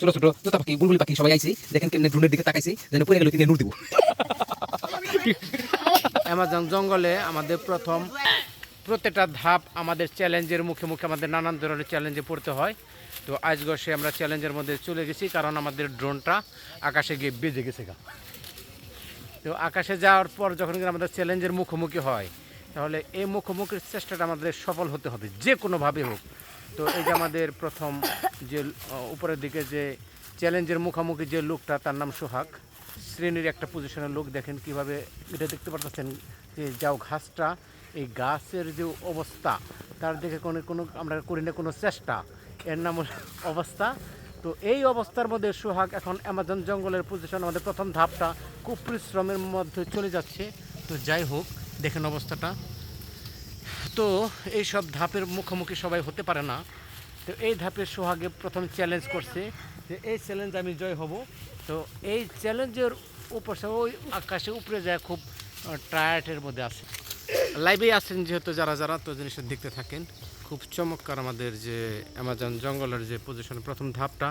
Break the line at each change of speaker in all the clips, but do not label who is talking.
ছোট ছোট তোতা পাখি, বুলবুলি পাখি সবাই আইছে, দেখেন কেমনে ড্রোনের দিকে তাকাইছে, যেন পড়ে গেল তিনি নূর দিব।
অ্যামাজন জঙ্গলে আমাদের প্রথম প্রত্যেকটা ধাপ আমাদের চ্যালেঞ্জের মুখে মুখে আমাদের নানান ধরনের চ্যালেঞ্জে পড়তে হয়। তো আজকে সে আমরা চ্যালেঞ্জের মধ্যে চলে গেছি, কারণ আমাদের ড্রোনটা আকাশে গিয়ে বেজে গেছে গা। তো আকাশে যাওয়ার পর যখন আমাদের চ্যালেঞ্জের মুখোমুখি হয়, তাহলে এই মুখোমুখির চেষ্টাটা আমাদের সফল হতে হবে, যে কোনোভাবে হোক। তো এই যে আমাদের প্রথম যে উপরের দিকে যে চ্যালেঞ্জের মুখোমুখি যে লোকটা, তার নাম সোহাগ। শ্রেণির একটা পজিশনের লোক, দেখেন কীভাবে এটা দেখতে পাচ্ছেন যে যাও ঘাসটা, এই গাছের যে অবস্থা, তার দিকে কোনো কোনো আমরা করি না, কোনো চেষ্টা। এর নাম অবস্থা। তো এই অবস্থার মধ্যে সোহাগ এখন অ্যামাজন জঙ্গলের পজিশন আমাদের প্রথম ধাপটা খুব পরিশ্রমের মধ্যে চলে যাচ্ছে। তো যাই হোক, দেখেন অবস্থাটা। তো এই সব ধাপের মুখোমুখি সবাই হতে পারে না। তো এই ধাপে সোহাগে প্রথম চ্যালেঞ্জ করছে যে এই চ্যালেঞ্জ আমি জয় হব। তো এই চ্যালেঞ্জের উপর ওই আকাশে উপরে যায় খুব টায়ার্টের মধ্যে আছে। লাইভে আছেন যেহেতু যারা যারা, তো জিনিসটা দেখতে থাকেন। খুব চমৎকার আমাদের যে অ্যামাজন জঙ্গলের যে পজিশন প্রথম ধাপটা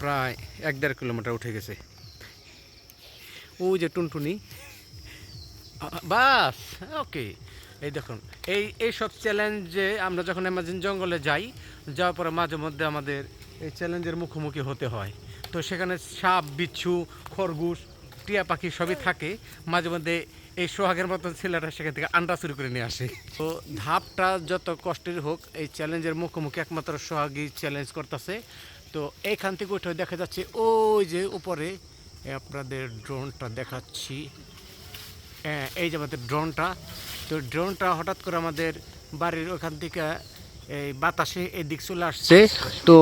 প্রায় এক দেড় কিলোমিটার উঠে গেছে। ওই যে টুনটুনি। বাস ওকে এই দেখুন এই এই সব চ্যালেঞ্জে আমরা যখন অ্যামাজন জঙ্গলে যাই যাওয়ার পরে মাঝে মধ্যে আমাদের এই চ্যালেঞ্জের মুখোমুখি হতে হয়। তো সেখানে সাপ বিচ্ছু খরগোশ টিয়া পাখি সবই থাকে। মাঝে মধ্যে এই সোহাগের মতন ছেলেরা সেখান থেকে আন্ডা চুরি করে নিয়ে আসে। তো ধাপটা যত কষ্টের হোক এই চ্যালেঞ্জের মুখোমুখি একমাত্র সোহাগই চ্যালেঞ্জ করতেছে। তো এইখান থেকে উঠে দেখা যাচ্ছে ওই যে উপরে আপনাদের ড্রোনটা দেখাচ্ছি। হ্যাঁ, এই যে আমাদের ড্রোনটা তো ড্রোনটা হঠাৎ করে আমাদের বাড়ির ওখান থেকে, এই বাতাসে এই দিক চলে আসছে। তো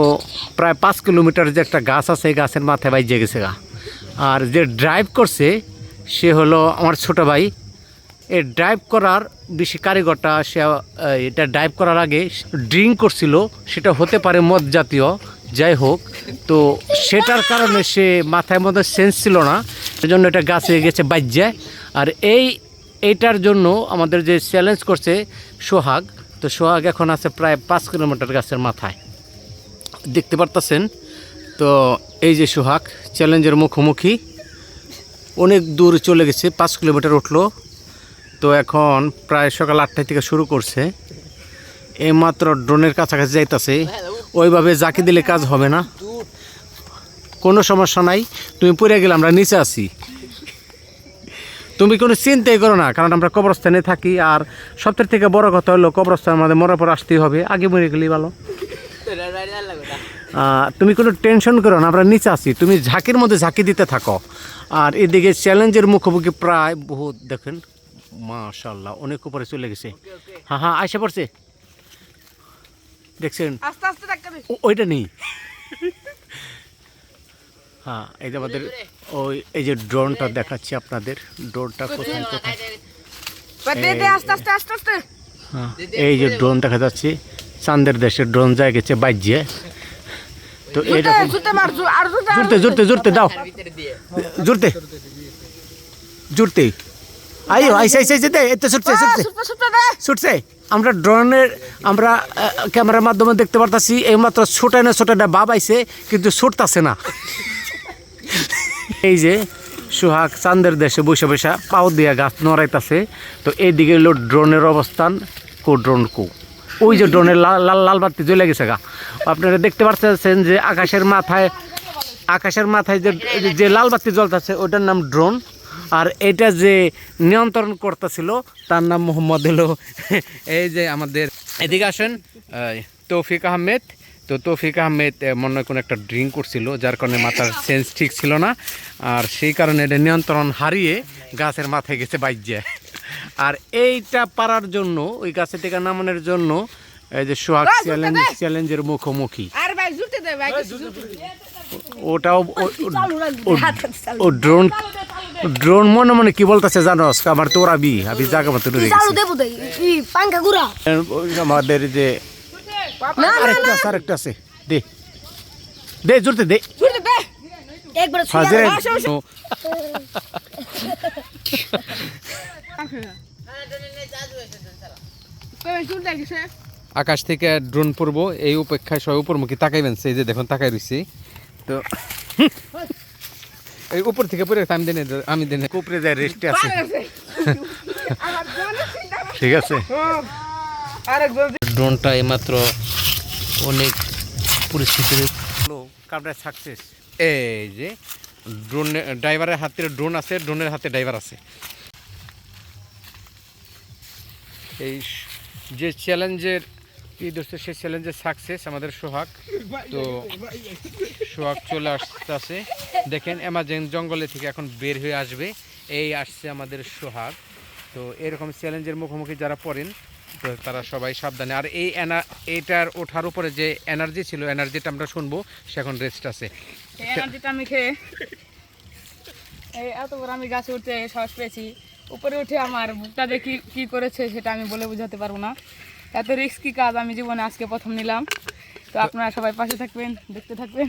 প্রায় পাঁচ কিলোমিটার যে একটা গাছ আছে, এই গাছের মাথায় বাইজে গেছে গা। আর যে ড্রাইভ করছে, সে হলো আমার ছোট ভাই। এই ড্রাইভ করার বেশি কারিগরটা, সে এটা ড্রাইভ করার আগে ড্রিঙ্ক করছিল, সেটা হতে পারে মদ জাতীয়, যাই হোক। তো সেটার কারণে সে মাথায় মধ্যে সেন্স ছিল না সেজন্য এটা গাছে গেছে বাজ্যে আর এই এইটার জন্য আমাদের যে চ্যালেঞ্জ করছে সোহাগ, তো সোহাগ এখন আছে প্রায় পাঁচ কিলোমিটার গাছের মাথায়। দেখতে পারতেছেন? তো এই যে সোহাগ চ্যালেঞ্জের মুখোমুখি। অনেক দূর চলে গেছে, পাঁচ কিলোমিটার উঠল। তো এখন প্রায় সকাল আটটায় থেকে শুরু করছে। এইমাত্র ড্রোনের কাছাকাছি যাইতাছে। ওইভাবে জাকি দিলে কাজ হবে না। কোনো সমস্যা নাই। তুমি পড়ে গেলে আমরা নিচে আছি। তুমি কোনো চিন্তাই করো না কারণ আমরা কবরস্থানে থাকি। আর সবথেকে থেকে বড় কথা হলো কবরস্থান আমাদের মরার পর আসতেই হবে। আগে মরে গেলেই ভালো। তুমি কোনো টেনশন করো না আমরা নিচে আছি। তুমি ঝাঁকির মধ্যে ঝাঁকি দিতে থাকো। আর এদিকে চ্যালেঞ্জের মুখোমুখি প্রায় বহুত দেখেন মাশাল্লাহ অনেক উপরে চলে গেছে। হ্যাঁ হ্যাঁ আইসা পড়ছে। দেখছেন? ওইটা নেই। হ্যাঁ এই যে আমাদের ওই এই যে ড্রোনটা দেখাচ্ছি আপনাদের। ড্রোনটা কোথায়? কোথায়
দে দে আস্তে আস্তে আস্তে আস্তে।
হ্যাঁ এই যে ড্রোন দেখা যাচ্ছে। চান্দের দেশের ড্রোন যায় গেছে বাজ্যে তো
আর
জুড়তে জুড়তে জুড়তে দাও। জুড়তে। জুড়তে। আইও আইসে আইসে যেতে এতে ছুটছে ছুটছে। ছুটছে আমরা ড্রোনের আমরা ক্যামেরার মাধ্যমে দেখতে পারতাছি এইমাত্র ছোটে না ছোটে না বাব আইছে কিন্তু ছুটতাছে না। এই যে সোহাগ চান্দের দেশে বসে বসে পাও দিয়া গাছ নড়াইতাছে, তো এইদিকে হলো ড্রোনের অবস্থান, কো ড্রোন কো। ওই যে ড্রোনের লাল লাল লাল বাতি জ্বলে গেছে গা। আপনারা দেখতে পাচ্ছেন যে আকাশের মাথায় আকাশের মাথায় যে যে লাল বাতি জ্বলতেছে, ওটার নাম ড্রোন। আর এটা যে নিয়ন্ত্রণ করতেছিল, তার নাম মোহাম্মদ হলো, এই যে আমাদের, এদিকে আসেন তৌফিক আহমেদ। তো তৌফিক আহমেদ মনে হয় কোনো একটা ড্রিঙ্ক করছিল যার কারণে মাথার সেন্স ঠিক ছিল না। আর সেই কারণে এটা নিয়ন্ত্রণ হারিয়ে গাছের মাথায় গেছে বাইজে আর এইটা পারার জন্য ওই গাছে থেকে নামানোর জন্য এই যে সোহাগ চ্যালেঞ্জ চ্যালেঞ্জের মুখোমুখি। ওটাও ও- ড্রোন ড্রোন মনে মনে কি বলতেছে জানো? আমার তোরা বি আমি জায়গা মতো আমাদের যে
না না
আরেকটা আছে আরেকটা আছে। দে। দে জোরতে দে।
একবার
হাজির
আকাশ থেকে ড্রোন পড়ব এই উপেক্ষায় সবাই উপরমুখী তাকাইবেন সেই যে দেখুন তাকাই রইছি।
তো
এই উপর থেকে পড়ে আমি দিনে আমি দিনে।
কুপরে যায় রেস্টে আছে। ঠিক আছে। ড্রোনটা এইমাত্র অনেক পরিস্থিতির কামটা সাকসেস এই যে ড্রোন ড্রাইভারের হাতে ড্রোন আছে ড্রোনের হাতে ড্রাইভার আছে। এই যে চ্যালেঞ্জের কি দোস্ত সেই চ্যালেঞ্জের সাকসেস আমাদের সোহাগ। তো সোহাগ চলে আসতেছে। দেখেন অ্যামাজন জঙ্গলে থেকে এখন বের হয়ে আসবে। এই আসছে আমাদের সোহাগ। তো এরকম চ্যালেঞ্জের মুখোমুখি যারা পড়েন তো তারা সবাই সাবধানে। আর এই এনা এইটার ওঠার উপরে যে এনার্জি ছিল এনার্জিটা আমরা শুনব, সে এখন রেস্ট আছে।
এনার্জিটা আমি খেয়ে এই এত বড় আমি গাছে উঠতে সাহস পেয়েছি। উপরে উঠে আমার বুকটা দেখি কি করেছে সেটা আমি বলে বোঝাতে পারব না। এত রিস্কি কাজ? আমি জীবনে আজকে প্রথম নিলাম। তো আপনারা সবাই পাশে থাকবেন, দেখতে থাকবেন।